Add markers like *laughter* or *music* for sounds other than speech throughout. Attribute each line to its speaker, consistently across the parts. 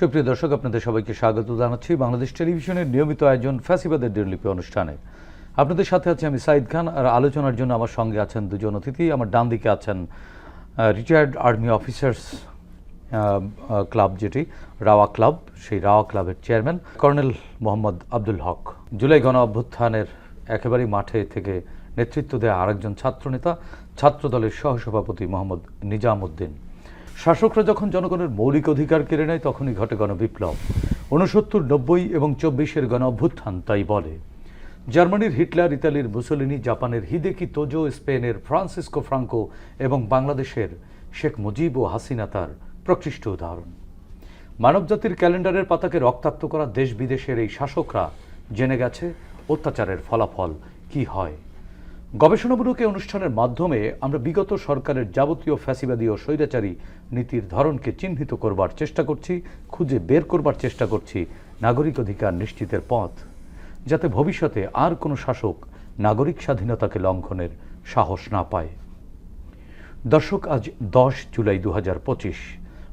Speaker 1: সুপ্রিয় দর্শক, আপনাদের সবাইকে স্বাগত জানাচ্ছি বাংলাদেশ টেলিভিশনের নিয়মিত আয়োজন ফ্যাসিবাদের দিনলিপি অনুষ্ঠানে। আপনাদের সাথে আছি আমি সাইদ খান, আর আলোচনার জন্য আমার সঙ্গে আছেন দুজন অতিথি। আমার ডান দিকে আছেন রিটায়ার্ড আর্মি অফিসার্স ক্লাব যেটি, রাওয়া ক্লাব, সেই রাওয়া ক্লাবের chairman colonel Mohammad Abdul Haque. July গণ অভ্যুত্থানের একেবারেই মাঠে থেকে নেতৃত্ব দেওয়া আরেকজন ছাত্রনেতা, ছাত্রদলের সহসভাপতি মোহাম্মদ নিজামুদ্দিন। শাসকরা যখন জনগণের মৌলিক অধিকার কেড়ে নেয়, তখনই ঘটে গণবিপ্লব। ঊনসত্তর, নব্বই এবং চব্বিশের গণ অভ্যুত্থান তাই বলে। জার্মানির হিটলার, ইতালির মুসোলিনি, জাপানের হিদেকি, তোজো, স্পেনের ফ্রান্সিসকো ফ্রাঙ্কো এবং বাংলাদেশের শেখ মুজিব ও হাসিনা তার প্রকৃষ্ট উদাহরণ। মানবজাতির ক্যালেন্ডারের পাতাকে রক্তাক্ত করা দেশ বিদেশের এই শাসকরা জেনে গেছে অত্যাচারের ফলাফল কি হয়। গবেষণামূলক অনুষ্ঠানের মাধ্যমে আমরা বিগত সরকারের যাবতীয় ফ্যাসিবাদী ও স্বৈরাচারী নীতির ধরনকে চিহ্নিত করবার চেষ্টা করছি, খুঁজে বের করবার চেষ্টা করছি নাগরিক অধিকার নিশ্চিতের পথ, যাতে ভবিষ্যতে আর কোনো শাসক নাগরিক স্বাধীনতাকে লঙ্ঘনের সাহস না পায়। দর্শক, আজ দশ জুলাই দু হাজার পঁচিশ।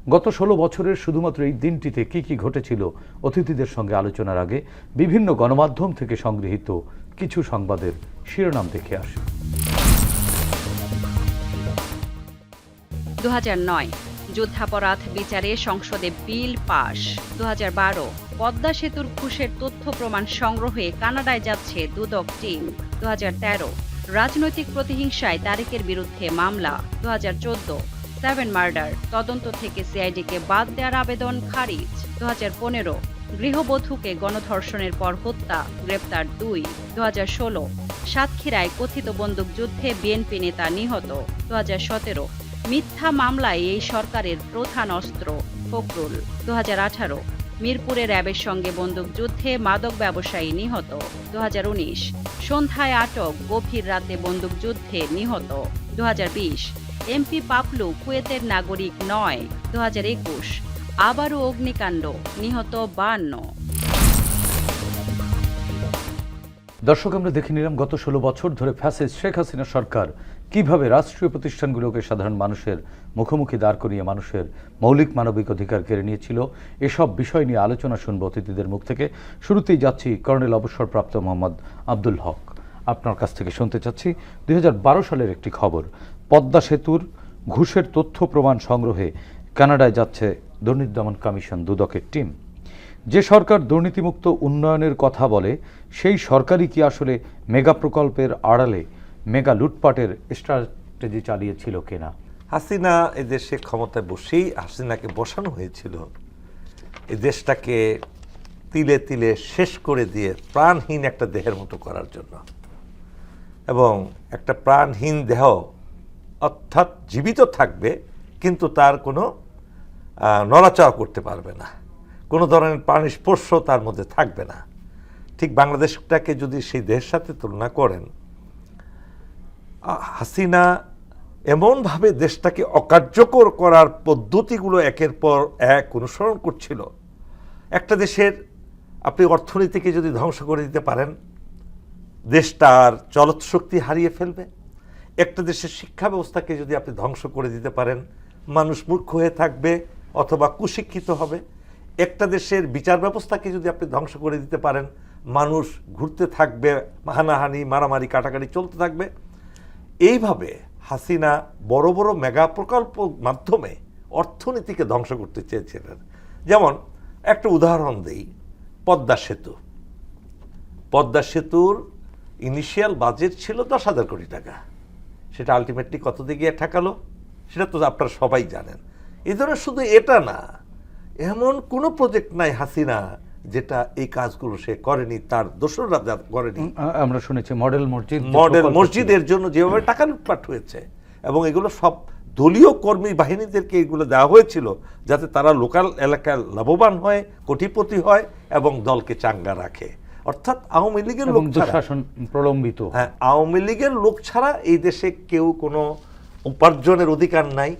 Speaker 1: গত ষোলো বছরের শুধুমাত্র এই দিনটিতে কি কি ঘটেছিল অতিথিদের সঙ্গে আলোচনার আগে বিভিন্ন গণমাধ্যম থেকে সংগৃহীত কিছু সংবাদের শিরোনাম দেখে আসি।
Speaker 2: দু যুদ্ধাপরাধ বিচারে সংসদে বিল পাশ। দুহাজার বারো, পদ্মা সেতুর ঘুষের তথ্য প্রমাণ সংগ্রহে কানাডায় যাচ্ছে দুদক টিম। দু হাজার তেরো, রাজনৈতিক প্রতিহিংসায় তারেকের বিরুদ্ধে মামলা। দুহাজার চোদ্দ সেভেন মার্ডার তদন্ত থেকে সিআইডিকে বাদ দেওয়ার আবেদন খারিজ। দু হাজার পনেরো গৃহবধূকে গণধর্ষণের পর হত্যা, গ্রেপ্তার দুই দু হাজার ষোলো। সাতক্ষীরায় কথিত বন্দুকযুদ্ধে বিএনপি নেতা নিহত দু হাজার সতেরো। মিথ্যা মামলায় এই সরকারের প্রধান অস্ত্র, ফখরুল দু হাজার আঠারো। মিরপুরে র্যাবের সঙ্গে বন্দুকযুদ্ধে মাদক ব্যবসায়ী নিহত দু হাজার উনিশ। সন্ধ্যায় আটক, গভীর রাতে বন্দুকযুদ্ধে নিহত দু হাজার বিশ। এমপি পাপলু কুয়েতের নাগরিক নয় দু আবারও অগ্নিকাণ্ড, নিহত বান্ন
Speaker 1: দর্শক, আমরা দেখে নিলাম গত ষোলো বছর ধরে ফ্যাসিস্ট শেখ হাসিনা সরকার কীভাবে রাষ্ট্রীয় প্রতিষ্ঠানগুলোকে সাধারণ মানুষের মুখোমুখি দাঁড় করিয়ে মানুষের মৌলিক মানবিক অধিকার কেড়ে নিয়েছিল, এসব বিষয় নিয়ে আলোচনা শুনব অতিথিদের মুখ থেকে। শুরুতেই যাচ্ছি কর্নেল অবসরপ্রাপ্ত মোহাম্মদ আব্দুল হক। আপনার কাছ থেকে শুনতে চাচ্ছি দুই হাজার বারো সালের একটি খবর। পদ্মা সেতুর ঘুষের তথ্য প্রমাণ সংগ্রহে কানাডায় যাচ্ছে দুর্নীতি দমন কমিশন দুদকের টিম। যে সরকার দুর্নীতিমুক্ত উন্নয়নের কথা বলে, সেই সরকারই কি আসলে মেগা প্রকল্পের আড়ালে মেগা লুটপাটের স্ট্র্যাটেজি চালিয়েছিল কিনা?
Speaker 3: হাসিনা এই দেশে ক্ষমতায় বসেই হাসিনাকে বসানো হয়েছিল। এ দেশটাকে তিলে তিলে শেষ করে দিয়ে প্রাণহীন একটা দেহের মতো করার জন্য। এবং একটা প্রাণহীন দেহ অর্থাৎ জীবিত থাকবে, কিন্তু তার কোনো নড়াচড়া করতে পারবে না। কোনো ধরনের প্রাণী স্পর্শ তার মধ্যে থাকবে না। ঠিক বাংলাদেশটাকে যদি সেই দেশের সাথে তুলনা করেন হাসিনা এমনভাবে দেশটাকে অকার্যকর করার পদ্ধতিগুলো একের পর এক অনুসরণ করছিল। একটা দেশের আপনি অর্থনীতিকে যদি ধ্বংস করে দিতে পারেন দেশটার চলত শক্তি হারিয়ে ফেলবে। একটা দেশের শিক্ষা ব্যবস্থাকে যদি আপনি ধ্বংস করে দিতে পারেন, মানুষ মূর্খ হয়ে থাকবে অথবা কুশিক্ষিত হবে। একটা দেশের বিচার ব্যবস্থাকে যদি আপনি ধ্বংস করে দিতে পারেন, মানুষ ঘুরতে থাকবে হানাহানি মারামারি, কাটাকাটি চলতে থাকবে। এইভাবে হাসিনা বড় বড় মেগা প্রকল্প মাধ্যমে অর্থনীতিকে ধ্বংস করতে চেয়েছিলেন। যেমন একটা উদাহরণ দেই, পদ্মা সেতু। পদ্মা সেতুর ইনিশিয়াল বাজেট ছিল দশ হাজার কোটি টাকা। সেটা আলটিমেটলি কত দিকে গিয়ে ঠেকালো, সেটা তো আপনারা সবাই জানেন। ধরনের শুধু এটা না এমন কোনো প্রজেক্ট নাই হাসিনা যেটা এই কাজগুলো সে করেনি তার দোসররা করেনি।
Speaker 1: আমরা শুনেছি মডেল মসজিদ
Speaker 3: মডেল মসজিদের জন্য যেভাবে টাকা লুটপাট হয়েছে এবং এগুলো সব দলীয় কর্মী বাহিনীদেরকে এগুলো দেওয়া হয়েছিল যাতে তারা লোকাল এলাকায় লাভবান হয় কোটিপতি হয় এবং দলকে চাঙ্গা রাখে। অর্থাৎ আওয়ামী লীগের লোক ছাড়া
Speaker 1: দুঃশাসন প্রলম্বিত।
Speaker 3: হ্যাঁ আওয়ামী লীগের লোক ছাড়া এই দেশে কেউ কোনো উপার্জনের অধিকার নাই।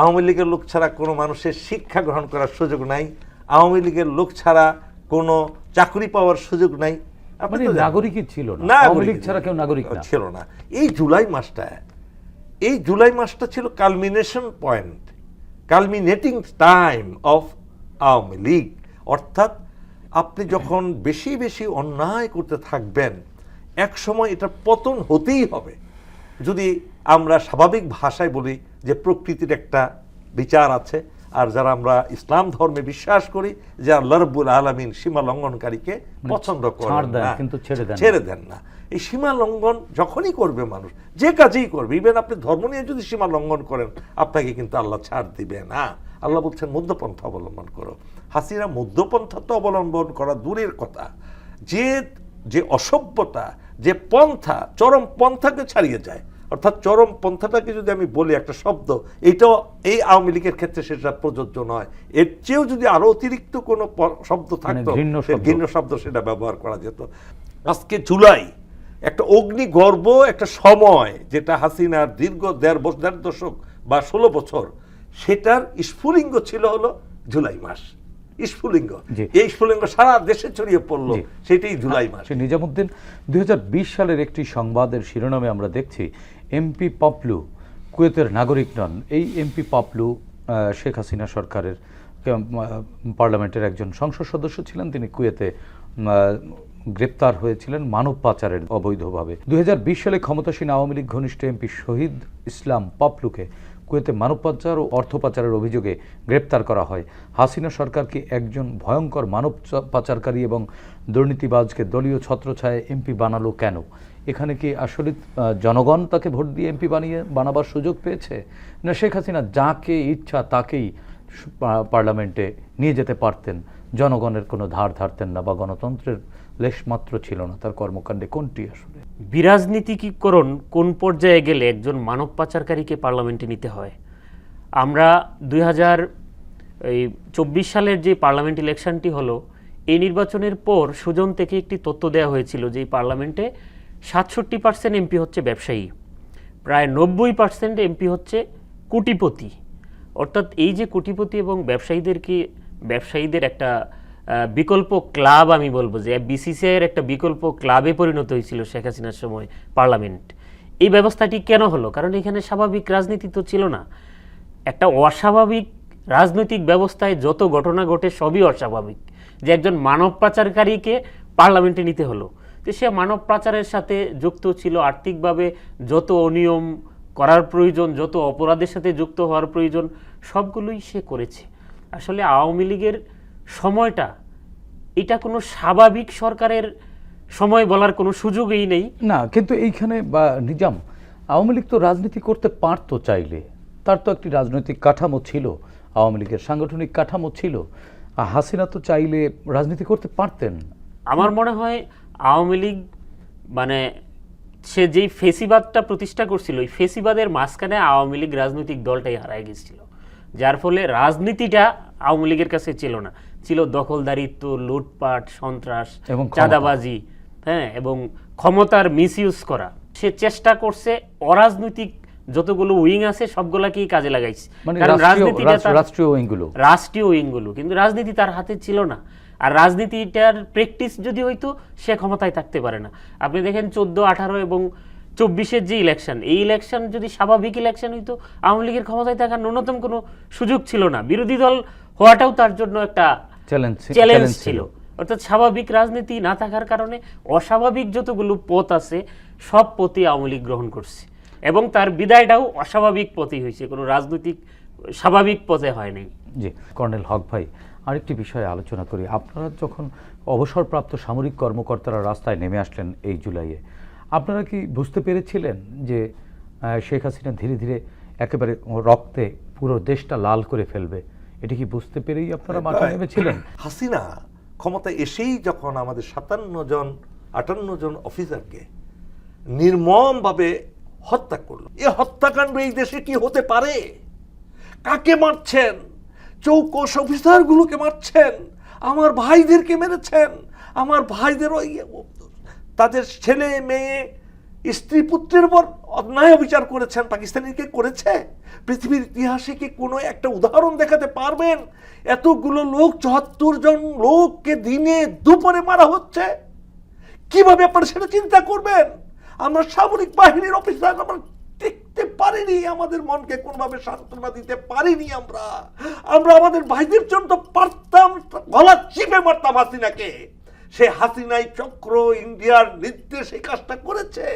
Speaker 3: আওয়ামী লীগের লোক ছাড়া কোনো মানুষের শিক্ষা গ্রহণ করার সুযোগ নাই। আওয়ামী লীগের লোক ছাড়া কোনো চাকরি পাওয়ার সুযোগ নাই। আপনি
Speaker 1: মানে। নাগরিকই ছিল না।
Speaker 3: না
Speaker 1: আওয়ামী লীগ ছাড়া কেউ নাগরিক
Speaker 3: ছিল না। এই জুলাই মাসটা এই জুলাই মাসটা ছিল culmination point culminating time of Awami League. অর্থাৎ আপনি যখন বেশি বেশি অন্যায় করতে থাকবেন এক সময় এটা পতন হতেই হবে। যদি আমরা স্বাভাবিক ভাষায় বলি যে প্রকৃতির একটা বিচার আছে। আর যারা আমরা ইসলাম ধর্মে বিশ্বাস করি যে আল্লাহ রব্বুল আলমিন সীমা লঙ্ঘনকারীকে পছন্দ
Speaker 1: ছাড়
Speaker 3: করেন না
Speaker 1: কিন্তু ছেড়ে দেন না।
Speaker 3: ছেড়ে দেন না। এই সীমা লঙ্ঘন যখনই করবে মানুষ যে কাজেই করবে ইভেন আপনি ধর্ম নিয়ে যদি সীমা লঙ্ঘন করেন আপনাকে কিন্তু আল্লাহ ছাড় দিবে না। আল্লাহ বলছেন মধ্যপন্থা অবলম্বন করো। হাসিনা মধ্যপন্থা তো অবলম্বন করা দূরের কথা। যে যে অসভ্যতা যে পন্থা চরম পন্থাকে ছাড়িয়ে যায় অর্থাৎ চরম পন্থাটাকে যদি আমি বলি একটা শব্দ এটাও এই আওয়ামী লীগের ক্ষেত্রে সেটা প্রযোজ্য নয়। এর চেয়েও যদি আরও অতিরিক্ত কোনো শব্দ থাকতো
Speaker 1: ঘৃণ্য শব্দ।
Speaker 3: সেটা ব্যবহার করা যেত। আজকে জুলাই একটা অগ্নিগর্ভ একটা সময় যেটা হাসিনার দীর্ঘ দেড় বছর দেড় দশক বা ষোলো বছর সেটার স্ফুলিঙ্গ ছিল হলো জুলাই মাস। স্ফুলিঙ্গ। এই স্ফুলিঙ্গ সারা দেশে ছড়িয়ে পড়ল সেটাই জুলাই মাস।
Speaker 1: নিজামুদ্দিন দুই হাজার বিশ সালের একটি সংবাদের শিরোনামে আমরা দেখছি এমপি পাপলু কুয়েতের নাগরিক নন। এই এমপি পাপলু শেখ হাসিনা সরকারের পার্লামেন্টের একজন সংসদ সদস্য ছিলেন। তিনি কুয়েতে গ্রেপ্তার হয়েছিলেন মানব পাচারের অবৈধভাবে। দুই হাজার বিশ সালে ক্ষমতাসীন আওয়ামী লীগ ঘনিষ্ঠ এমপি শহীদ ইসলাম পাপলুকে কুয়েতে মানব পাচার ও অর্থ পাচারের অভিযোগে গ্রেপ্তার করা হয়। হাসিনা সরকারকে একজন ভয়ঙ্কর মানব পাচারকারী এবং দুর্নীতিবাজকে দলীয় ছত্রছায়ায় এমপি বানালো কেন? এখানে কি আসলে জনগণ তাকে ভোট দিয়ে এমপি বানিয়ে বানাবার সুযোগ পেয়েছে? না, শেখ হাসিনা যাকে ইচ্ছা তাকেই পার্লামেন্টে নিয়ে যেতে পারতেন। জনগণের কোনো ধার ধারতেন না বা গণতন্ত্রের লেশমাত্র ছিল না। তার কর্মকাণ্ডে কোনটি আসলে?
Speaker 4: বিরাজনীতিকরণ কোন পর্যায়ে গেলে একজন মানব পাচারকারীকে পার্লামেন্টে নিতে হয়? আমরা দুই হাজার, এই চব্বিশ সালের যে পার্লামেন্ট ইলেকশনটি হলো, এই নির্বাচনের পর সুজন থেকে একটি তথ্য দেওয়া হয়েছিল যে পার্লামেন্টে সাতষট্টি পার্সেন্ট এমপি হচ্ছে ব্যবসায়ী, প্রায় নব্বই পার্সেন্ট এমপি হচ্ছে কোটিপতি। অর্থাৎ এই যে কোটিপতি এবং ব্যবসায়ীদেরকে, ব্যবসায়ীদের একটা বিকল্প ক্লাব আমি বলব, যে বিসিসিআইয়ের একটা বিকল্প ক্লাবে পরিণত হয়েছিল শেখ হাসিনার সময় পার্লামেন্ট। এই ব্যবস্থাটি কেন হলো? কারণ এখানে স্বাভাবিক রাজনীতি তো ছিল না। একটা অস্বাভাবিক রাজনৈতিক ব্যবস্থায় যত ঘটনা ঘটে সবই অস্বাভাবিক। যে একজন মানব পাচারকারীকে পার্লামেন্টে নিতে হলো। তো সে মানব পাচারের সাথে যুক্ত ছিল আর্থিকভাবে যত অনিয়ম করার প্রয়োজন যত অপরাধের সাথে যুক্ত হওয়ার প্রয়োজন সবগুলোই সে করেছে। আসলে আওয়ামী লীগের সময়টা এটা কোনো স্বাভাবিক সরকারের সময় বলার কোনো সুযোগই নেই।
Speaker 1: না কিন্তু এইখানে বা নিজাম আওয়ামী লীগ তো রাজনীতি করতে পারতো চাইলে। তার তো একটি রাজনৈতিক কাঠামো ছিল আওয়ামী লীগের সাংগঠনিক কাঠামো ছিল। আর হাসিনা তো চাইলে রাজনীতি করতে পারতেন।
Speaker 4: আমার মনে হয় আওয়ামী লীগ মানে সে যেই ফেসিবাদটা প্রতিষ্ঠা করছিল ওই ফেসিবাদের মাঝখানে আওয়ামী লীগ রাজনৈতিক দলটাই হারায় গেছিল যার ফলে রাজনীতিটা আওয়ামী লীগের কাছে ছিল না। ছিল দখলদারিত্ব লুটপাট সন্ত্রাস
Speaker 1: এবং
Speaker 4: চাঁদাবাজি হ্যাঁ এবং ক্ষমতার মিসইউজ করা। সে চেষ্টা করছে অরাজনৈতিক যতগুলো উইং আছে সবগুলাকেই কাজে লাগাইছে।
Speaker 1: মানে
Speaker 4: কারণ
Speaker 1: রাষ্ট্রীয়
Speaker 4: রাজনীতিটা
Speaker 1: রাষ্ট্রীয় উইংগুলো।
Speaker 4: রাষ্ট্রীয় উইংগুলো। কিন্তু রাজনীতি তার হাতে ছিল না। আর রাজনীতিটার প্র্যাকটিস যদি হইতো সে ক্ষমতায় থাকতে পারে না। আপনি দেখেন চোদ্দ আঠারো এবং চব্বিশের যে ইলেকশন এই ইলেকশন যদি স্বাভাবিক ইলেকশন হইতো আওয়ামী লীগের ক্ষমতায় থাকার ন্যূনতম কোনো সুযোগ ছিল না। বিরোধী দল হওয়াটাও তার জন্য একটা
Speaker 1: চ্যালেঞ্জ
Speaker 4: ছিল। অর্থাৎ স্বাভাবিক রাজনীতি না থাকার কারণে অস্বাভাবিক যতগুলো পথ আছে সব পথই আওয়ামী লীগ গ্রহণ করছে। এবং তার বিদায়টাও অস্বাভাবিক পথেই হয়েছে। কোনো রাজনৈতিক স্বাভাবিক পথে হয় নাই।
Speaker 1: জি কর্নেল হক ভাই আরেকটি বিষয়ে আলোচনা করি। আপনারা যখন অবসরপ্রাপ্ত সামরিক কর্মকর্তারা রাস্তায় নেমে আসলেন এই জুলাইয়ে আপনারা কি বুঝতে পেরেছিলেন যে শেখ হাসিনা ধীরে ধীরে একেবারে রক্তে পুরো দেশটা লাল করে ফেলবে? এটি কি বুঝতে পেরেই আপনারা মাঠে নেমেছিলেন? *clears throat*
Speaker 3: হাসিনা ক্ষমতায় এসেই যখন আমাদের সাতান্ন জন আটান্ন জন অফিসারকে নির্মমভাবে হত্যা করল। এ হত্যাকাণ্ড এই দেশে কি হতে পারে? কাকে মারছেন? চৌকস অফিসারগুলোকে মারছেন, আমার ভাইদেরকে মেরেছেন, আমার ভাইদের ওই তাদের ছেলে, মেয়ে, স্ত্রী, পুত্রের উপর অন্যায় বিচার করেছেন, পাকিস্তানিকে করেছে? পৃথিবীর ইতিহাসে কি কোনো একটা উদাহরণ দেখাতে পারবেন? এতগুলো লোক, চুয়াত্তর জন লোককে দিনে দুপুরে মারা হচ্ছে। কীভাবে আপনারা সেটা চিন্তা করবেন? আমরা সামরিক বাহিনীর অফিসার, আমরা করতে পারিনি আমাদের মনকে কোনোভাবে সান্ত্বনা দিতে পারিনি আমরা। আমরা আমাদের ভাইদের জন্য তো পারতাম গলা চিপে মারতাম হাসিনাকে। সে হাসিনাই চক্র ইন্ডিয়ার নির্দেশ এই কাজটা করেছে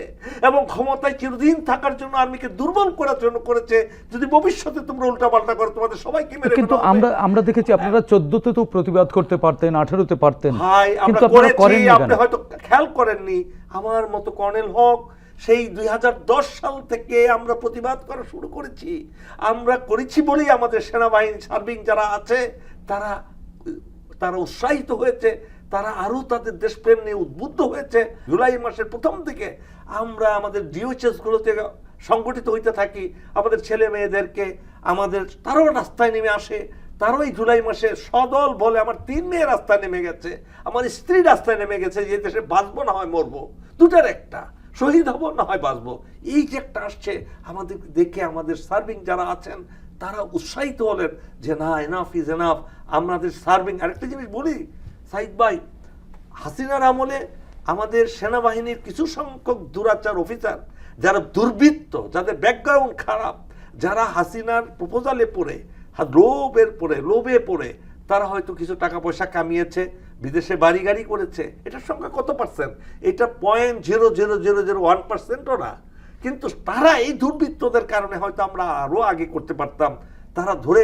Speaker 3: এবং ক্ষমতায় চিরদিন থাকার জন্য আর্মিকে দুর্বল করার জন্য করেছে। যদি ভবিষ্যতে তোমরা উল্টাপাল্টা করো তোমাদের সবাইকে মেরে
Speaker 1: কিন্তু আমরা আমরা দেখেছি আপনারা চোদ্দতে তো প্রতিবাদ করতে পারতেন আঠারোতে পারতেন।
Speaker 3: ভাই আমরা করেছি আপনি হয়তো খেয়াল করেননি। আমার মতো কর্নেল হক সেই দুই হাজার দশ সাল থেকে আমরা প্রতিবাদ করা শুরু করেছি। আমরা করেছি বলেই আমাদের সেনাবাহিনী সার্ভিং যারা আছে, তারা তারা উৎসাহিত হয়েছে, তারা আরও তাদের দেশপ্রেম নিয়ে উদ্বুদ্ধ হয়েছে। জুলাই মাসের প্রথম দিকে আমরা আমাদের ডিওএইচএস গুলোতে সংগঠিত হইতে থাকি। আমাদের ছেলে মেয়েদেরকে, আমাদের, তারাও রাস্তায় নেমে আসে। তারাও এই জুলাই মাসে সদল বলে আমার তিন মেয়ে রাস্তায় নেমে গেছে। আমার স্ত্রী রাস্তায় নেমে গেছে যে দেশে বাঁচবো না হয় মরবো। দুটার একটা। শহীদ হব না হয় বাঁচবো। এই যে একটা আসছে, আমাদের দেখে আমাদের সার্ভিং যারা আছেন, তারা উৎসাহিত হলেন যে না এনাফ ইজ এনাফ আমাদের সার্ভিং আরেকটা জিনিস বলি, সাইদ ভাই, হাসিনার আমলে আমাদের সেনাবাহিনীর কিছু সংখ্যক দুরাচার অফিসার, যারা দুর্বৃত্ত, যাদের ব্যাকগ্রাউন্ড খারাপ, যারা হাসিনার প্রপোজালে পড়ে লোভের পড়ে, লোভে পড়ে তারা হয়তো কিছু টাকা পয়সা কামিয়েছে, বিদেশে বাড়ি গাড়ি করেছে, এটার সংখ্যা কত পার্সেন্ট এটা point zero zero zero zero one পার্সেন্টও না। কিন্তু তারা এই দুর্বৃত্তদের কারণে হয়তো আমরা আরও আগে করতে পারতাম। তারা ধরে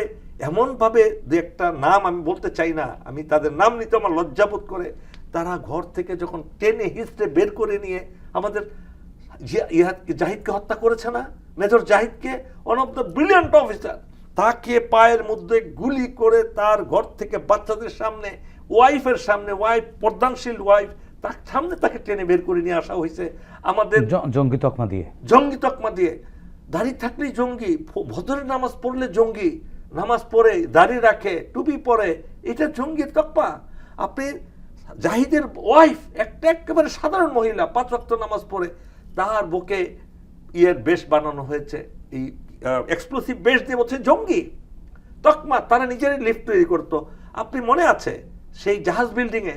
Speaker 3: এমনভাবে দু একটা নাম আমি বলতে চাই না, আমি তাদের নাম নিতে আমার লজ্জাবোধ করে, তারা ঘর থেকে যখন টেনে হিস্ট্রে বের করে নিয়ে আমাদের জাহিদকে হত্যা করেছে না? Major জাহিদকে one of the brilliant officer তাকে পায়ের মধ্যে গুলি করে তার ঘর থেকে বাচ্চাদের সামনে ওয়াইফের সামনে ওয়াইফ প্রধানশীল ওয়াইফ তার সামনে তাকে টেনে বের করে নিয়ে আসা হয়েছে আমাদের
Speaker 1: জঙ্গি তকমা দিয়ে।
Speaker 3: জঙ্গি তকমা দিয়ে। দাড়ি থাকলেই জঙ্গি ভদ্রের নামাজ পড়লে জঙ্গি নামাজ পড়ে দাড়ি রাখে টুপি পরে এটা জঙ্গির তকমা। আপনি জাহিদের ওয়াইফ একটা একেবারে সাধারণ মহিলা পাঁচ ওয়াক্ত নামাজ পড়ে তার বুকে ইয়ের বেশ বানানো হয়েছে এই এক্সপ্লোসিভ বেশ দিয়ে বলছে, জঙ্গি! তকমা তারা নিজেরাই লিফট তৈরি করতো। আপনি মনে আছে সেই জাহাজ বিল্ডিংয়ে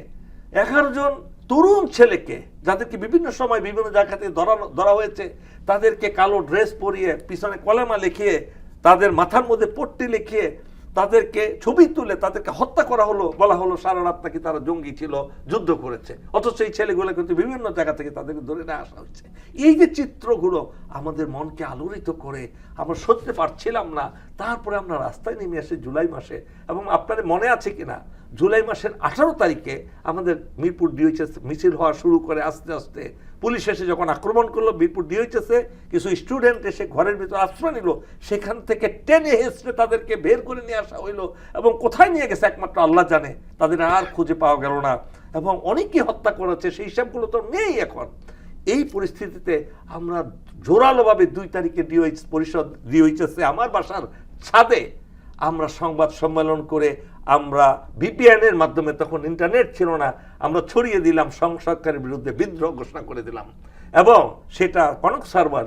Speaker 3: এগারো জন তরুণ ছেলেকে, যাদেরকে বিভিন্ন সময় বিভিন্ন জায়গাতে ধরানো, ধরা ধরা হয়েছে, তাদেরকে কালো ড্রেস পরিয়ে পিছনে কলেমা লিখিয়ে, তাদের মাথার মধ্যে পট্টি লিখিয়ে তাদেরকে, ছবি তুলে তাদেরকে হত্যা করা হলো, বলা হলো সারা রাত নাকি তারা জঙ্গি ছিল, যুদ্ধ করেছে। অথচ এই ছেলেগুলো কিন্তু বিভিন্ন জায়গা থেকে তাদেরকে ধরে নিয়ে আসা হচ্ছে এই যে চিত্রগুলো আমাদের মনকে আলোড়িত করে, আমরা সত্যি পারছিলাম না, তারপরে আমরা রাস্তায় নেমে আসি জুলাই মাসে। এবং আপনাদের মনে আছে কিনা? জুলাই মাসের আঠারো তারিখে আমাদের মিরপুর ডিওইচএস মিছিল হওয়া শুরু করে আস্তে আস্তে। পুলিশ এসে যখন আক্রমণ করল, মিরপুর ডিওইচএসে কিছু স্টুডেন্ট এসে ঘরের ভিতর আশ্রয় নিল। সেখান থেকে টেনে হেসড়ে তাদেরকে বের করে নিয়ে আসা হইল এবং কোথায় নিয়ে গেছে একমাত্র আল্লাহ জানে। তাদের আর খুঁজে পাওয়া গেল না এবং অনেকেই হত্যা করেছে। সেই হিসাবগুলো তো নেই এখন। এই পরিস্থিতিতে আমরা জোরালোভাবে দুই তারিখে ডিওইচ পরিষদ ডিওইচএসে আমার বাসার ছাদে আমরা সংবাদ সম্মেলন করে আমরা ভিপিএন এর মাধ্যমে তখন ইন্টারনেট ছিল না, আমরা ছড়িয়ে দিলাম সং- সরকারের বিরুদ্ধে বিদ্রোহ ঘোষণা করে দিলাম। এবং সেটা কনক সার্ভার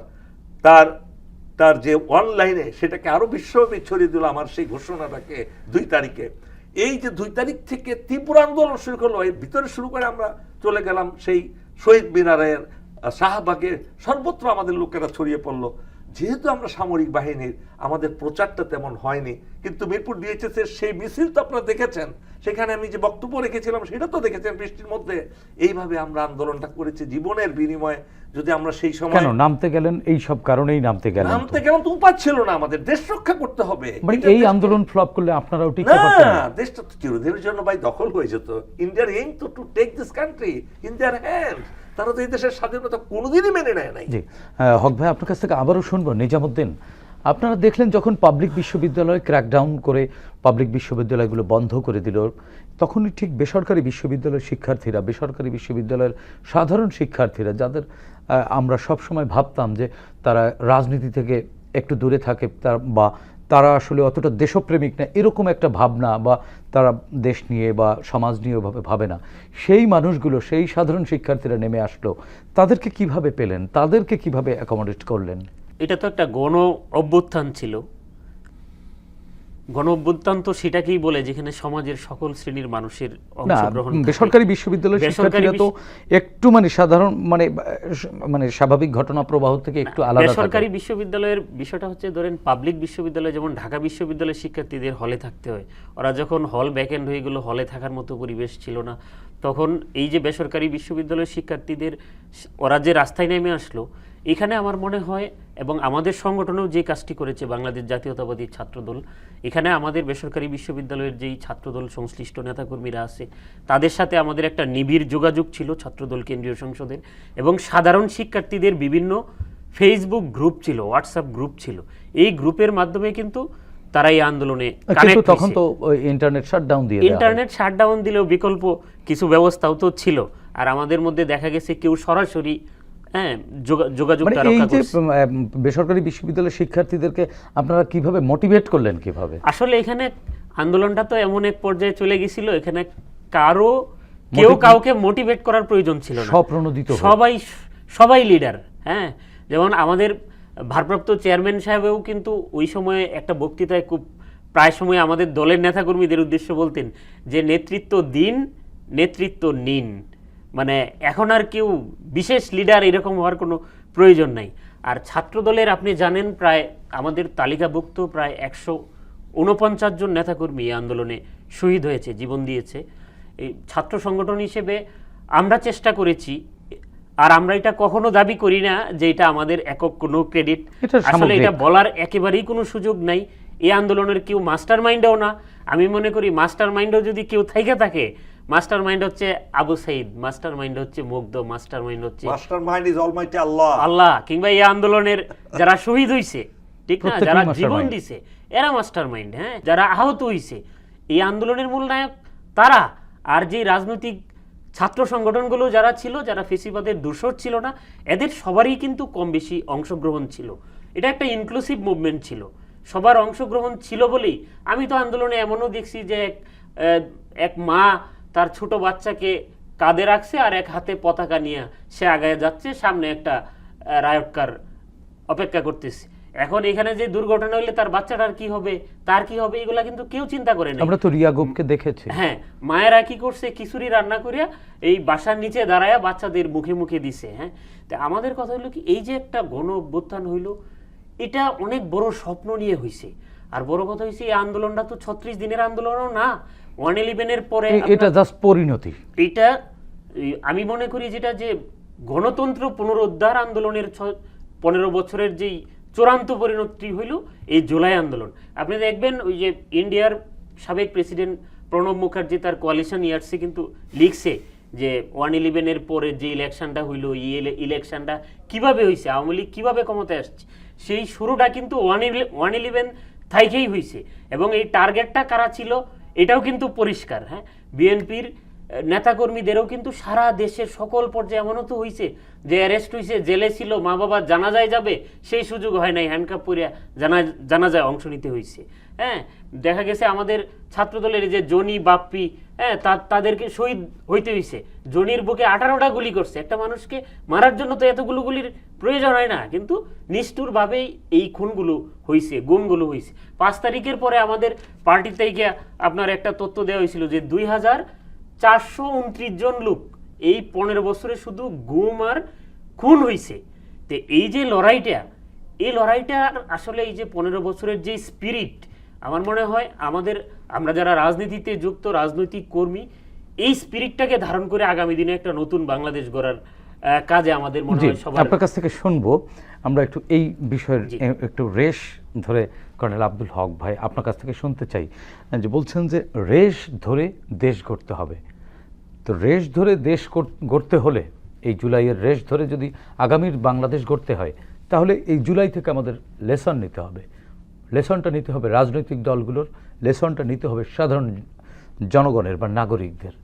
Speaker 3: তার তার যে অনলাইনে সেটাকে আরও বিশ্বব্যাপী ছড়িয়ে দিল আমার সেই ঘোষণাটাকে দুই তারিখে। এই যে দুই তারিখ থেকে তীব্র আন্দোলন শুরু করল, এর ভিতরে শুরু করে আমরা চলে গেলাম সেই শহীদ মিনারের শাহবাগের সর্বত্র আমাদের লোকেরা ছড়িয়ে পড়ল। যেহেতু আমরা সামরিক বাহিনীর আমাদের প্রচারটা তেমন হয়নি কিন্তু মিরপুর ডিএইচএস এর সেই মিছিল তো আপনারা দেখেছেন সেখানে আমি যে বক্তব্য রেখেছিলাম সেটা তো দেখেছেন বৃষ্টির মধ্যে। এইভাবে আমরা আন্দোলনটা করেছি জীবনের বিনিময়ে যদি আমরা সেই সময়
Speaker 1: কেন নামতে গেলেন? এই সব কারণেই নামতে গেলেন
Speaker 3: নামতে গেলাম তো উপায় ছিল না আমাদের দেশ রক্ষা করতে হবে।
Speaker 1: মানে এই আন্দোলন ফ্লপ করলে আপনারাও টিকতে
Speaker 3: না
Speaker 1: পারতেন না।
Speaker 3: দেশটা তো চিরদিনের জন্য ভাই দখল হয়ে যেত। ইন্ডিয়ার এইম তো to take this country in their hand তারা তো এই দেশের স্বাধীনতা কোনোদিনই মেনে নেয় নাই।
Speaker 1: জি। হক ভাই, আপনার কাছ থেকে আবারও শুনব। নিজামুদ্দিন, আপনারা দেখলেন যখন পাবলিক বিশ্ববিদ্যালয় ক্র্যাকডাউন করে পাবলিক বিশ্ববিদ্যালয়গুলো বন্ধ করে দিল, তখনই ঠিক বেসরকারি বিশ্ববিদ্যালয়ের শিক্ষার্থীরা, বেসরকারি বিশ্ববিদ্যালয়ের সাধারণ শিক্ষার্থীরা, যাদের আমরা সব সময় ভাবতাম যে তারা রাজনীতি থেকে একটু দূরে থাকে, তার বা তারা আসলে অতটা দেশপ্রেমিক না, এরকম একটা ভাবনা বা তারা দেশ নিয়ে বা সমাজ নিয়ে ওভাবে ভাবে না। সেই মানুষগুলো, সেই সাধারণ শিক্ষার্থীরা নেমে আসলো। তাদেরকে কীভাবে পেলেন? তাদেরকে কীভাবে অ্যাকোমোডেট করলেন?
Speaker 4: এটা তো একটা গণ অভ্যুত্থান ছিল। গণ তো সেটাকেই বলে যেখানে সমাজের সকল শ্রেণির মানুষের অংশগ্রহণ।
Speaker 1: বেসরকারি
Speaker 4: বিশ্ববিদ্যালয়
Speaker 1: শিক্ষার্থীরা তো একটু মানে সাধারণ মানে মানে স্বাভাবিক ঘটনা প্রবাহ থেকে একটু আলাদা
Speaker 4: বেসরকারি বিশ্ববিদ্যালয়ের বিষয়টা হচ্ছে ধরেন পাবলিক বিশ্ববিদ্যালয় যেমন ঢাকা বিশ্ববিদ্যালয়ের শিক্ষার্থীদের হলে থাকতে হয়। ওরা যখন হল ব্যাকেন্ড হয়ে গেলো হলে থাকার মতো পরিবেশ ছিল না। তখন এই যে বেসরকারি বিশ্ববিদ্যালয়ের শিক্ষার্থীদের, ওরা যে রাস্তায় নেমে আসলো, এখানে আমার মনে হয় এবং আমাদের সংগঠনেও যে কাজটি করেছে বাংলাদেশ জাতীয়তাবাদী ছাত্রদল, এখানে আমাদের বেসরকারি বিশ্ববিদ্যালয়ের যেই ছাত্রদল সংশ্লিষ্ট নেতাকর্মীরা আছে, তাদের সাথে আমাদের একটা নিবিড় যোগাযোগ ছিল ছাত্রদল কেন্দ্রীয় সংসদের এবং সাধারণ শিক্ষার্থীদের বিভিন্ন ফেসবুক গ্রুপ ছিল হোয়াটসঅ্যাপ গ্রুপ ছিল। এই গ্রুপের মাধ্যমে কিন্তু তারা এই আন্দোলনে
Speaker 1: কিন্তু তখন তো ইন্টারনেট শাটডাউন দিয়ে
Speaker 4: ইন্টারনেট শাটডাউন দিলেও বিকল্প কিছু ব্যবস্থাও তো ছিল। আর আমাদের মধ্যে দেখা গেছে কেউ সরাসরি হ্যাঁ
Speaker 1: মানে বেসরকারি বিশ্ববিদ্যালয়ের শিক্ষার্থীদেরকে আপনারা কীভাবে মোটিভেট করলেন কীভাবে?
Speaker 4: আসলে এখানে আন্দোলনটা তো এমন এক পর্যায়ে চলে গেছিল এখানে কারও কেউ কাউকে মোটিভেট করার প্রয়োজন ছিল না। সবাই সবাই লিডার হ্যাঁ। যেমন আমাদের ভারপ্রাপ্ত চেয়ারম্যান সাহেবেও কিন্তু ওই সময়ে একটা বক্তৃতায় খুব প্রায় সময় আমাদের দলের নেতাকর্মীদের উদ্দেশ্য বলতেন যে নেতৃত্ব দিন, নেতৃত্ব নিন। মানে এখন আর কেউ বিশেষ লিডার এরকম হওয়ার কোনো প্রয়োজন নাই। আর ছাত্রদলের আপনি জানেন প্রায় আমাদের তালিকাভুক্ত প্রায় একশো উনপঞ্চাশ জন নেতাকর্মী এই আন্দোলনে শহীদ হয়েছে, জীবন দিয়েছে। এই ছাত্র সংগঠন হিসেবে আমরা চেষ্টা করেছি আর আমরা এটা কখনো দাবি করি না যে এটা আমাদের একক কোনো ক্রেডিট আসলে এটা বলার একেবারেই কোনো সুযোগ নাই। এই আন্দোলনের কেউ মাস্টার মাইন্ডও না। আমি মনে করি মাস্টার মাইন্ডও যদি কেউ থেকে থাকে মাস্টার মাইন্ড হচ্ছে আবু সাইদ মাস্টার মাইন্ড হচ্ছে মুগ্ধ মাস্টার মাইন্ড হচ্ছে
Speaker 3: master mind is almighty Allah
Speaker 4: Allah কিংবা এই আন্দোলনের যারা শহীদ হইছে ঠিক না? যারা জীবন দিছে এরা মাস্টার মাইন্ড হ্যাঁ? যারা আহত হইছে এই আন্দোলনের মূল নায়ক তারা। আর যে রাজনৈতিক ছাত্র সংগঠনগুলো যারা ছিল, যারা ফেসিবাদের দূষর ছিল না, এদের সবারই কিন্তু কম বেশি অংশগ্রহণ ছিল। এটা একটা ইনক্লুসিভ মুভমেন্ট ছিল। সবার অংশগ্রহণ ছিল বলেই আমি তো আন্দোলনে এমনও দেখছি যে এক এক মা তার ছোট বাচ্চাকে কাঁধে রাখছে আর এক হাতে পতাকা নিয়ে সে আগায় যাচ্ছে, সামনে একটা রায়টকার অপেক্ষা করতেছে। এখন এখানে যে দুর্ঘটনা হইলে তার বাচ্চাটার কি হবে তার কি হবে এগুলা কিন্তু কেউ চিন্তা করে না
Speaker 1: আমরা তো রিয়া গোপকে দেখেছি।
Speaker 4: হ্যাঁ মায়েরা কি করছে খিচুড়ি রান্না করিয়া এই বাসার নিচে দাঁড়ায়া বাচ্চাদের মুখে মুখে দিছে হ্যাঁ? তা আমাদের কথা হলো কি এই যে একটা গণ অভ্যুত্থান হইল এটা অনেক বড় স্বপ্ন নিয়ে হইছে। আর বড় কথা হইছে এই আন্দোলনটা তো ছত্রিশ দিনের আন্দোলনও না ওয়ান ইলেভেনের পরে
Speaker 1: এটা জাস্ট পরিণতি।
Speaker 4: এটা আমি মনে করি যেটা যে গণতন্ত্র পুনরুদ্ধার আন্দোলনের ছ- পনেরো বছরের যেই চূড়ান্ত পরিণতি হইল এই জুলাই আন্দোলন। আপনি দেখবেন ওই যে ইন্ডিয়ার সাবেক প্রেসিডেন্ট প্রণব মুখার্জি তার কোয়ালিশন ইয়ার্সে কিন্তু লিখছে যে ওয়ান ইলেভেনের পরে যে ইলেকশনটা হইল, এই ইলেকশনটা কীভাবে হয়েছে আওয়ামী লীগ কীভাবে ক্ষমতায় আসছে, সেই শুরুটা কিন্তু ওয়ান ওয়ান ইলেভেন থাইকেই হয়েছে এবং এই টার্গেটটা কারা ছিল, এটাও কিন্তু পরিষ্কার হ্যাঁ? বিএনপির নেতাকর্মীদেরও কিন্তু সারা দেশের সকল পর্যায়ে এমনও তো হয়েছে যে অ্যারেস্ট হয়েছে জেলে ছিল মা বাবা জানাজায় যাবে, সেই সুযোগ হয় নাই হ্যান্ডকাপ পরিয়া জানা, জানাজায় অংশ নিতে হয়েছে হ্যাঁ দেখা গেছে আমাদের ছাত্রদলের যে জনি, বাপ্পি হ্যাঁ তাদেরকে শহীদ হইতে হয়েছে জনির বুকে আঠারোটা গুলি করছে। একটা মানুষকে মারার জন্য তো এতগুলো গুলির প্রয়োজন হয় না, কিন্তু নিষ্ঠুরভাবেই এই খুনগুলো হয়েছে গুমগুলো হয়েছে পাঁচ তারিখের পরে আমাদের পার্টি থেকে আপনার একটা তথ্য দেওয়া হয়েছিল যে দুই হাজার চারশো উনত্রিশ জন লোক এই পনেরো বছরে শুধু গুম আর খুন হয়েছে তো এই যে লড়াইটা এই লড়াইটা আসলে এই যে পনেরো বছরের যে স্পিরিট আমার মনে হয় আমাদের আমরা যারা রাজনীতিতে যুক্ত রাজনৈতিক কর্মী এই স্পিরিটটাকে ধারণ করে আগামী দিনে একটা নতুন বাংলাদেশ গড়ার কাজে আমাদের মনে হয় সবার
Speaker 1: আপনার কাছ থেকে শুনব। আমরা একটু এই বিষয়ের একটু রেশ ধরে কর্নেল আব্দুল হক ভাই আপনার কাছ থেকে শুনতে চাই। যে বলছেন যে রেশ ধরে দেশ গড়তে হবে। তো রেশ ধরে দেশ গড়তে হলে, এই জুলাইয়ের রেশ ধরে যদি আগামীর বাংলাদেশ গড়তে হয়, তাহলে এই জুলাই থেকে আমাদের লেসন নিতে হবে। লেসনটা নিতে হবে রাজনৈতিক দলগুলোর, লেসনটা নিতে হবে সাধারণ জনগণের বা নাগরিকদের।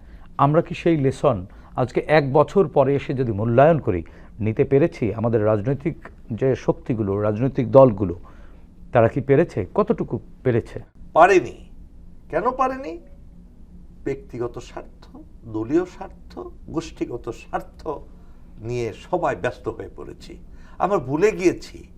Speaker 1: আমরা কি সেই লেসন আজকে এক বছর পরে এসে যদি মূল্যায়ন করি, নিতে পেরেছি আমাদের রাজনৈতিক যে শক্তিগুলো, রাজনৈতিক দলগুলো, তারা কি পেরেছে? কতটুকু পেরেছে?
Speaker 3: পারেনি। কেন পারেনি? ব্যক্তিগত স্বার্থ। দলীয় স্বার্থ, গোষ্ঠীগত স্বার্থ নিয়ে সবাই ব্যস্ত হয়ে পড়েছি। আমরা ভুলে গিয়েছি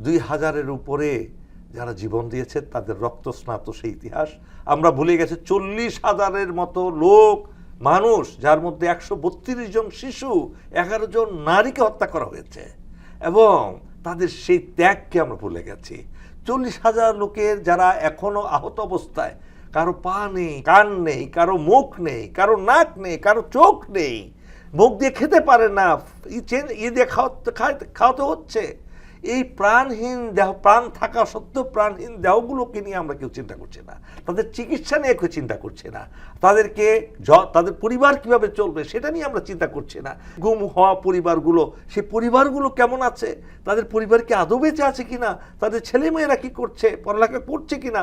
Speaker 3: দুই হাজারের উপরে যারা জীবন দিয়েছেন তাদের রক্ত স্নাত সেই ইতিহাস। আমরা ভুলে গেছি চল্লিশ হাজারের মতো লোক, মানুষ, যার মধ্যে একশো বত্রিশ জন শিশু, এগারো জন নারীকে হত্যা করা হয়েছে। এবং তাদের সেই ত্যাগকে আমরা ভুলে গেছি। চল্লিশ হাজার লোকের যারা এখনও আহত অবস্থায় কারও পা নেই, কান নেই, কারও মুখ নেই, কারও নাক নেই, কারও চোখ নেই। মুখ দিয়ে খেতে পারে না, ই দিয়ে খাওয়াতে খাওয়াতে হচ্ছে। এই প্রাণহীন দেহ, প্রাণ থাকা সত্ত্বেও প্রাণহীন দেহগুলোকে নিয়ে আমরা কেউ চিন্তা করছি না। তাদের চিকিৎসা নিয়ে কেউ চিন্তা করছে না। তাদেরকে তাদের পরিবার কীভাবে চলবে সেটা নিয়ে আমরা চিন্তা করছি না। গুম হওয়া পরিবারগুলো, সেই পরিবারগুলো কেমন আছে? তাদের পরিবারকে আদৌ বেঁচে আছে কিনা? তাদের ছেলেমেয়েরা কি করছে? পড়ালেখা করছে কিনা?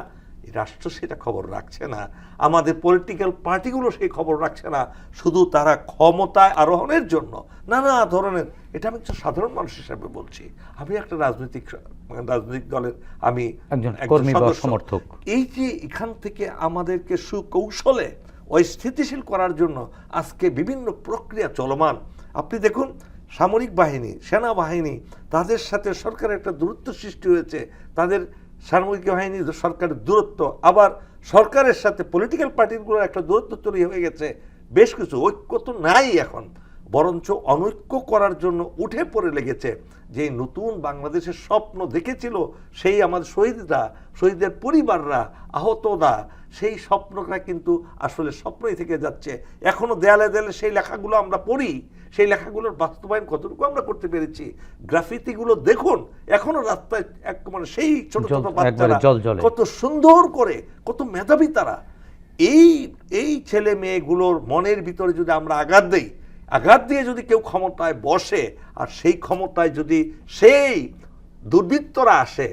Speaker 3: রাষ্ট্র সেটা খবর রাখছে না আমাদের পলিটিক্যাল পার্টিগুলো সেই খবর রাখছে না শুধু তারা ক্ষমতায় আরোহণের জন্য নানা ধরনের এটা আমি একজন সাধারণ মানুষ হিসাবে বলছি আমি একটা রাজনৈতিক রাজনৈতিক দলের আমি।
Speaker 1: সমর্থক।
Speaker 3: এই যে এখান থেকে আমাদেরকে সুকৌশলে অস্থিতিশীল করার জন্য আজকে বিভিন্ন প্রক্রিয়া চলমান আপনি দেখুন সামরিক বাহিনী সেনাবাহিনী তাদের সাথে সরকারের একটা দূরত্ব সৃষ্টি হয়েছে তাদের সামরিক বাহিনী সরকারের দূরত্ব, আবার সরকারের সাথে পলিটিক্যাল পার্টিগুলোর একটা দূরত্ব তৈরি হয়ে গেছে, বেশ কিছু ঐক্য তো নাই এখন। বরঞ্চ অনৈক্য করার জন্য উঠে পড়ে লেগেছে। যে নতুন বাংলাদেশের স্বপ্ন দেখেছিল, সেই আমাদের শহীদরা, শহীদদের পরিবাররা, আহতরা, সেই স্বপ্নটা কিন্তু আসলে স্বপ্নই থেকে যাচ্ছে। এখনও দেয়ালে দেয়ালে সেই লেখাগুলো আমরা পড়ি। সেই লেখাগুলোর বাস্তবায়ন কতটুকু আমরা করতে পেরেছি? গ্রাফিতিগুলো দেখুন এখনও রাস্তায় এক মানে সেই ছোট ছোট বাচ্চারা কত সুন্দর করে কত মেধাবী তারা। এই এই ছেলে মেয়েগুলোর মনের ভিতরে যদি আমরা আঘাত দেই আঘাত দিয়ে যদি কেউ ক্ষমতায় বসে আর সেই ক্ষমতায় যদি সেই দুর্বৃত্তরা আসে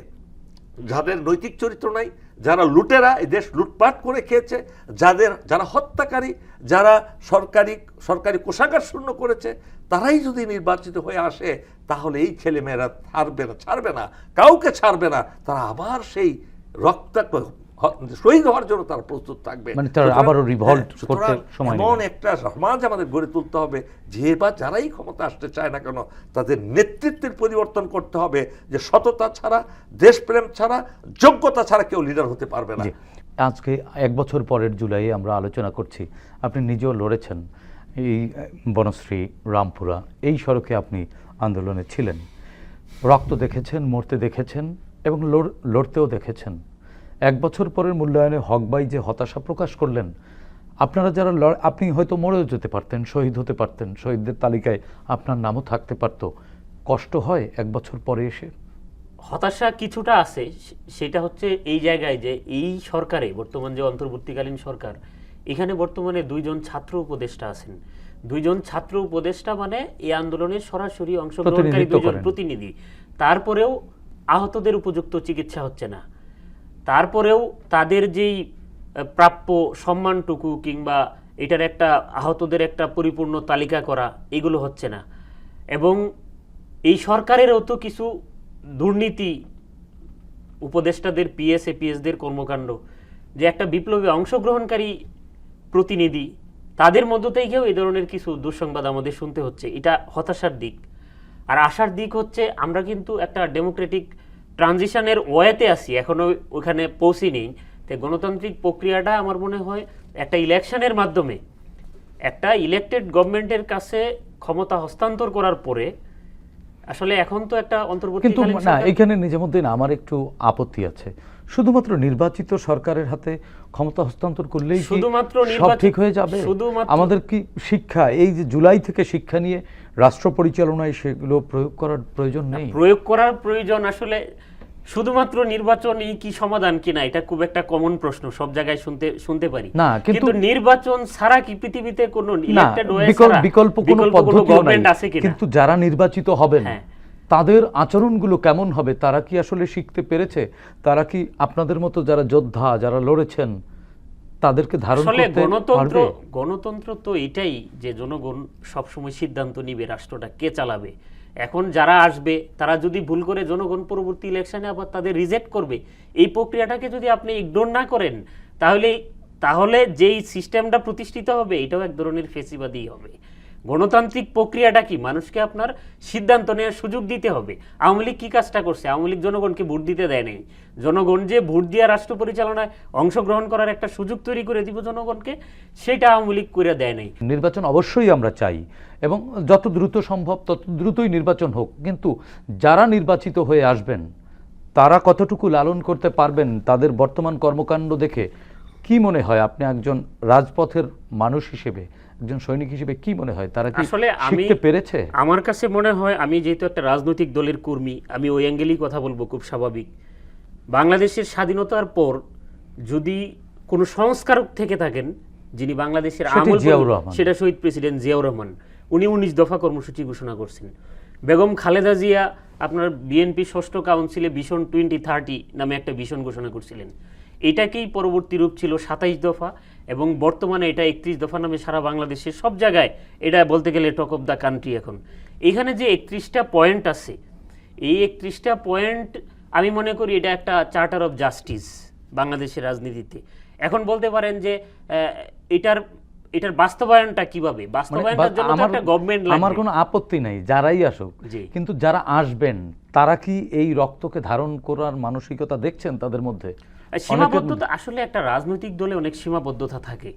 Speaker 3: যাদের নৈতিক চরিত্র নাই যারা লুটেরা এই দেশ লুটপাট করে খেয়েছে, যাদের যারা হত্যাকারী, যারা সরকারি সরকারি কোষাগার শূন্য করেছে, তারাই যদি নির্বাচিত হয়ে আসে, তাহলে এই ছেলেমেয়েরা ছাড়বে না ছাড়বে না, কাউকে ছাড়বে না, তারা আবার সেই রক্তাক্ত শহীদ হওয়ার জন্য তারা প্রস্তুত থাকবে।
Speaker 1: মানে তারা আবারও
Speaker 3: হ্যাঁ,
Speaker 1: করতে সময়
Speaker 3: এমন একটা সমাজ আমাদের গড়ে তুলতে হবে যে বা যারাই ক্ষমতা আসতে চায় না কেন তাদের নেতৃত্বের পরিবর্তন করতে হবে যে সততা ছাড়া দেশপ্রেম ছাড়া যোগ্যতা ছাড়া কেউ লিডার হতে পারবে না।
Speaker 1: আজকে এক বছর পরের জুলাইয়ে আমরা আলোচনা করছি আপনি নিজেও লড়েছেন এই বনশ্রী রামপুরা এই সড়কে আপনি আন্দোলনে ছিলেন। রক্ত দেখেছেন মরতে দেখেছেন এবং লড়- লড়তেও দেখেছেন। এক বছর পরের মূল্যায়নে হকবাই যে হতাশা প্রকাশ করলেন আপনারা যারা লড়- আপনি হয়তো মরেও যেতে পারতেন শহীদ হতে পারতেন শহীদদের তালিকায় আপনার নামও থাকতে পারত। কষ্ট হয় এক বছর পরে এসে?
Speaker 4: হতাশা কিছুটা আছে সেটা হচ্ছে এই জায়গায় যে এই সরকারে বর্তমান যে অন্তর্বর্তীকালীন সরকার এখানে বর্তমানে দুইজন ছাত্র উপদেষ্টা আছেন। দুইজন ছাত্র উপদেষ্টা মানে এই আন্দোলনের সরাসরি অংশগ্রহণকারী
Speaker 1: করেন।
Speaker 4: প্রতিনিধি। তারপরেও আহতদের উপযুক্ত চিকিৎসা হচ্ছে না। তারপরেও তাদের যেই প্রাপ্য সম্মানটুকু কিংবা এটার একটা আহতদের একটা পরিপূর্ণ তালিকা করা, এগুলো হচ্ছে না। এবং এই সরকারেরও তো কিছু দুর্নীতি উপদেষ্টাদের, পিএস, এপিএসদের কর্মকাণ্ড, যে একটা বিপ্লবী অংশগ্রহণকারী প্রতিনিধি, তাদের মধ্য থেকেও এই ধরনের কিছু দুঃসংবাদ আমাদের শুনতে হচ্ছে। এটা হতাশার দিক। আর আশার দিক হচ্ছে, আমরা কিন্তু একটা ডেমোক্রেটিক ট্রানজিশনের ওয়েতে আসি এখনও ওখানে পৌঁছিনি। তাই গণতান্ত্রিক প্রক্রিয়াটা আমার মনে হয় একটা ইলেকশনের মাধ্যমে একটা ইলেকটেড গভর্নমেন্টের কাছে ক্ষমতা হস্তান্তর করার পরে আসলে এখন তো একটা
Speaker 1: কিন্তু না এখানে নিজের মধ্যে না আমার একটু আপত্তি আছে। শুধুমাত্র নির্বাচিত সরকারের হাতে ক্ষমতা হস্তান্তর করলেই কি
Speaker 4: শুধুমাত্র
Speaker 1: সব ঠিক হয়ে যাবে? আমাদের কি শিক্ষা? এই যে জুলাই থেকে শিক্ষা নিয়ে রাষ্ট্র পরিচালনায় সেগুলো প্রয়োগ করার প্রয়োজন নেই?
Speaker 4: প্রয়োগ করার প্রয়োজন আসলে শুধুমাত্র নির্বাচনই কি সমাধান কিনা এটা খুব একটা কমন প্রশ্ন সব জায়গায় শুনতে শুনতে পারি।
Speaker 1: না, কিন্তু-
Speaker 4: নির্বাচন ছাড়া কি পৃথিবীতে কোনো
Speaker 1: বিকল্প কোনো পদ্ধতি
Speaker 4: আছে কিনা?
Speaker 1: কিন্তু যারা নির্বাচিত হবেন
Speaker 4: হ্যাঁ।
Speaker 1: তাদের আচরণগুলো কেমন হবে? তারা কি আসলে শিখতে পেরেছে? তারা কি আপনাদের মতো যারা যোদ্ধা যারা লড়েছেন তাদেরকে ধারণ করতে
Speaker 4: গণতন্ত্র গণতন্ত্র তো এটাই যে জনগণ সবসময় সিদ্ধান্ত নিবে রাষ্ট্রটা কে চালাবে। এখন যারা আসবে তারা যদি ভুল করে জনগণ পরবর্তী ইলেকশনে আবার তাদের রিজেক্ট করবে এই প্রক্রিয়াটাকে যদি আপনি ইগনোর না করেন তাহলে তাহলে যেই সিস্টেমটা প্রতিষ্ঠিত হবে এটাও এক ধরনের ফেসিবাদী হবে। গণতান্ত্রিক প্রক্রিয়াটা কি? মানুষকে আপনার সিদ্ধান্ত নেওয়ার সুযোগ দিতে হবে। আওয়ামী লীগ কি কাজটা করছে? আওয়ামী লীগ জনগণকে ভোট দিতে দেয় নাই। জনগণ যে ভোট দিয়ে রাষ্ট্র পরিচালনায় অংশগ্রহণ করার একটা সুযোগ তৈরি করে দিব জনগণকে, সেটা আওয়ামী লীগ করে দেয় নাই।
Speaker 1: নির্বাচন অবশ্যই আমরা চাই এবং যত দ্রুত সম্ভব তত দ্রুতই নির্বাচন হোক। কিন্তু যারা নির্বাচিত হয়ে আসবেন, তারা কতটুকু লালন করতে পারবেন, তাদের বর্তমান কর্মকাণ্ড দেখে কি মনে হয়? আপনি একজন রাজপথের মানুষ হিসেবে একজন সৈনিক হিসেবে কি মনে হয়? তারা কি
Speaker 4: আসলে আমি
Speaker 1: পেরেছে?
Speaker 4: আমার কাছে মনে হয় আমি যেহেতু একটা রাজনৈতিক দলের কর্মী আমি ওই অ্যাঙ্গেলেই কথা বলব খুব স্বাভাবিক। বাংলাদেশের স্বাধীনতার পর যদি কোনো সংস্কারক থেকে থাকেন যিনি বাংলাদেশের আমল। সেটা শহীদ প্রেসিডেন্ট জিয়াউর রহমান উনি উনিশ দফা কর্মসূচি ঘোষণা করছেন। বেগম খালেদা জিয়া আপনার বিএনপি ষষ্ঠ কাউন্সিলে ভিশন টোয়েন্টি থার্টি নামে একটা ভিশন ঘোষণা করছিলেন। এটাকেই পরবর্তী রূপ ছিল সাতাইশ দফা। এবং বর্তমানে এটা একত্রিশ দফা নামে সারা বাংলাদেশের সব জায়গায় এটা বলতে গেলে টক অফ দ্য কান্ট্রি এখন। এখানে যে একত্রিশটা পয়েন্ট আছে এই একত্রিশটা পয়েন্ট আমি মনে করি এটা একটা চার্টার অফ জাস্টিস বাংলাদেশের রাজনীতিতে। এখন বলতে পারেন যে এটার এটার বাস্তবায়নটা কীভাবে?
Speaker 1: মানে
Speaker 4: বাস্তবায়নটার জন্য একটা গভর্নমেন্ট
Speaker 1: আমার কোনো আপত্তি নাই যারাই আসুক। কিন্তু যারা আসবেন তারা কি এই রক্তকে ধারণ করার মানসিকতা দেখছেন তাদের মধ্যে?
Speaker 4: সীমাবদ্ধতা আসলে একটা রাজনৈতিক দলে অনেক সীমাবদ্ধতা থাকে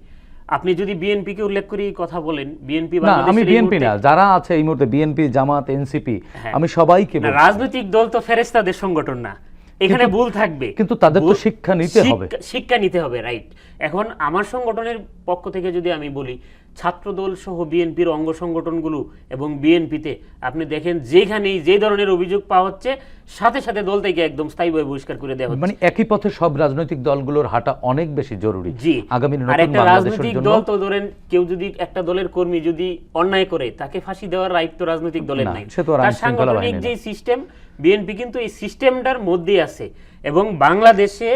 Speaker 4: আপনি যদি বিএনপি কে উল্লেখ করে কথা বলেন বিএনপি
Speaker 1: না আমি বিএনপি না যারা আছে এই মুহূর্তে বিএনপি জামাত এনসিপি
Speaker 4: হ্যাঁ।
Speaker 1: আমি সবাইকে।
Speaker 4: রাজনৈতিক দল তো ফেরেস্তাদের সংগঠন না এখানে ভুল থাকবে
Speaker 1: কিন্তু তাদের তো শিক্ষা নিতে হবে।
Speaker 4: শিক্ষা নিতে হবে রাইট এখন আমার সংগঠনের পক্ষ থেকে যদি আমি বলি ছাত্রদল সহ বিএনপির অঙ্গ সংগঠনগুলো এবং বিএনপিতে আপনি দেখেন যেখানেই যে ধরনের অভিযোগ পাওয়া হচ্ছে সাথে সাথে দল থেকে একদম স্থায়ীভাবে বহিষ্কার করে দেওয়া হচ্ছে।
Speaker 1: মানে একই পথে সব রাজনৈতিক দলগুলোর হাঁটা অনেক বেশি জরুরি
Speaker 4: জি।
Speaker 1: আগামী
Speaker 4: আর একটা রাজনৈতিক দল তো ধরেন কেউ যদি একটা দলের কর্মী যদি অন্যায় করে তাকে ফাঁসি দেওয়ার রাইট তো রাজনৈতিক দলের নাই। তার সাংগঠনিক যে সিস্টেম বিএনপি কিন্তু এই সিস্টেমটার মধ্যেই আছে এবং বাংলাদেশে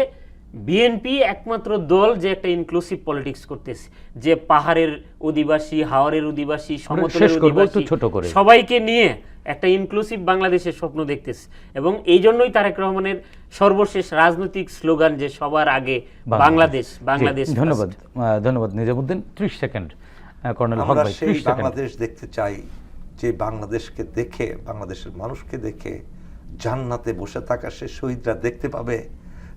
Speaker 4: বিএনপি একমাত্র দল যে একটা ইনক্লুসিভ পলিটিক্স করতেছে। যে পাহাড়ের অধিবাসী হাওরের অধিবাসী সমতলের অধিবাসী
Speaker 1: ছোট করে।
Speaker 4: সবাইকে নিয়ে একটা ইনক্লুসিভ বাংলাদেশের স্বপ্ন দেখতেছে। এবং এই জন্যই তারেক রহমানের সর্বশেষ রাজনৈতিক স্লোগান যে সবার আগে বাংলাদেশ। বাংলাদেশ
Speaker 1: ধন্যবাদ ধন্যবাদ নিজামুদ্দিন। ত্রিশ সেকেন্ড কর্নেল হক ভাই
Speaker 3: সেই
Speaker 1: ত্রিশ সেকেন্ড।
Speaker 3: বাংলাদেশ দেখতে চাই যে বাংলাদেশকে দেখে বাংলাদেশের মানুষকে দেখে জান্নাতে বসে থাকা সে শহীদরা দেখতে পাবে।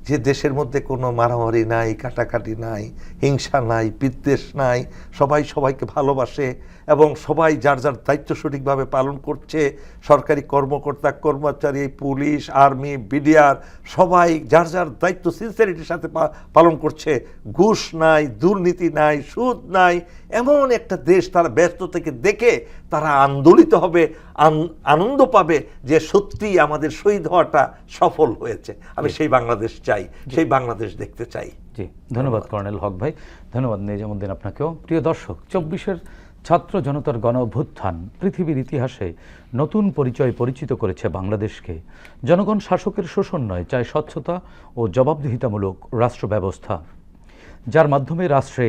Speaker 3: যে দেশের মধ্যে কোনো মারামারি নাই, কাটাকাটি নাই, হিংসা নাই, বিদ্বেষ নাই, সবাই সবাইকে ভালোবাসে এবং সবাই যার যার দায়িত্ব সঠিকভাবে পালন করছে, সরকারি কর্মকর্তা, কর্মচারী, পুলিশ, আর্মি, বিডিআর, সবাই যার যার দায়িত্ব সিনসিয়ারিটির সাথে পালন করছে। ঘুষ নাই, দুর্নীতি নাই, সুদ নাই, এমন একটা দেশ তারা ব্যস্ত থেকে দেখে তারা আন্দোলিত হবে আনন্দ পাবে যে সত্যি আমাদের শহীদ হওয়াটা সফল হয়েছে। আমি সেই বাংলাদেশ চাই সেই বাংলাদেশ দেখতে চাই।
Speaker 1: জি ধন্যবাদ কর্নেল হক ভাই। ধন্যবাদ নিজামুদ্দিন আপনাকেও। প্রিয় দর্শক চব্বিশের ছাত্র জনতার গণ অভ্যুত্থান পৃথিবীর ইতিহাসে নতুন পরিচয় পরিচিত করেছে বাংলাদেশকে। জনগণ শাসকের শোষণ নয় চায় স্বচ্ছতা ও জবাবদিহিতামূলক রাষ্ট্র ব্যবস্থা যার মাধ্যমে রাষ্ট্রে